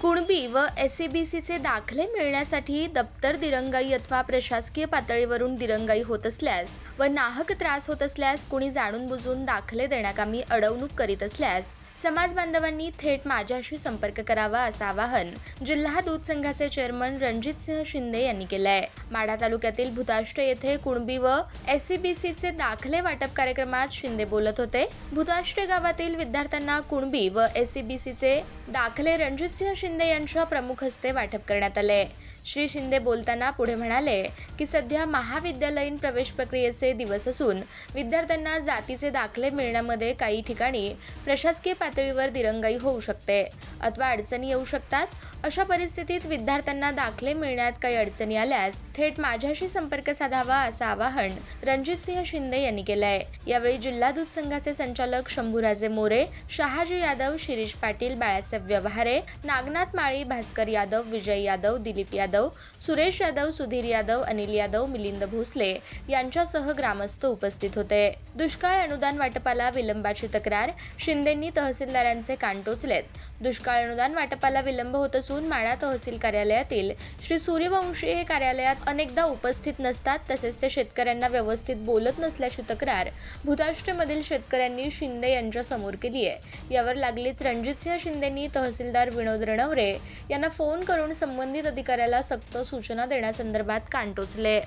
कुणबी व S C B सीचे दाखले मिळण्यासाठी दप्तर दिरंगाई अथवा प्रशासकीय पातळीवरून दिरंगाई होत असल्यास व नाहक त्रास होत असल्यास कुणी जाणून बुजून दाखले देण्याकामी अडवणूक करीत असल्यास समाज बांधवांनी थेट माझ्याशी संपर्क करावा असं आवाहन जिल्हा दूध संघाचे चेअरमन रणजित सिंह शिंदे यांनी केलं आहे माढा तालुक्यातील भूताष्ट येथे कुणबी व एस सी बी सीचे दाखले वाटप कार्यक्रमात शिंदे बोलत होते. भूताष्ट गावातील विद्यार्थ्यांना कुणबी व एस सी बी सीचे दाखले रणजित सिंह शिंदे यांच्या प्रमुख हस्ते वाटप करण्यात आले. श्री शिंदे बोलताना पुढे म्हणाले की सध्या महाविद्यालयीन प्रवेश प्रक्रियेचे दिवस असून विद्यार्थ्यांना जातीचे दाखले मिळण्यामध्ये काही ठिकाणी प्रशासकीय पातळीवर दिरंगाई होऊ शकते. अथवा अडचणी येऊ शकतात. अशा परिस्थितीत विद्यार्थ्यांना दाखले मिळण्यात काही अडचणी आल्यास थेट माझ्याशी संपर्क साधावा असं आवाहन रणजित सिंह शिंदे यांनी केलं आहे यावेळी जिल्हा दूध संघाचे संचालक शंभूराजे मोरे शहाजी यादव शिरीष पाटील बाळासाहेब व्यवहारे नागनाथ माळी भास्कर यादव विजय यादव दिलीप यादव सुरेश यादव सुधीर यादव अनिल यादव मिलिंद भोसले यांच्यासह ग्रामस्थ उपस्थित होते. दुष्काळ अनुदान वाटपाला विलंबाची तक्रार शिंदेंनी तहसीलदारांचे कान टोचलेत. दुष्काळ अनुदान वाटपाला विलंब होत असून माळा तहसील कार्यालयातील श्री सूर्यवंशी हे कार्यालयात अनेकदा उपस्थित नसतात तसेच ते शेतकऱ्यांना व्यवस्थित बोलत नसल्याची तक्रार भूताष्ट्रीमधील शेतकऱ्यांनी शिंदे यांच्या समोर केली आहे. यावर लागलीच रणजितसिंह शिंदेंनी तहसीलदार विनोद रणवरे यांना फोन करून संबंधित अधिकाऱ्याला सक्त सूचना देण्यासंदर्भात कान टोचले.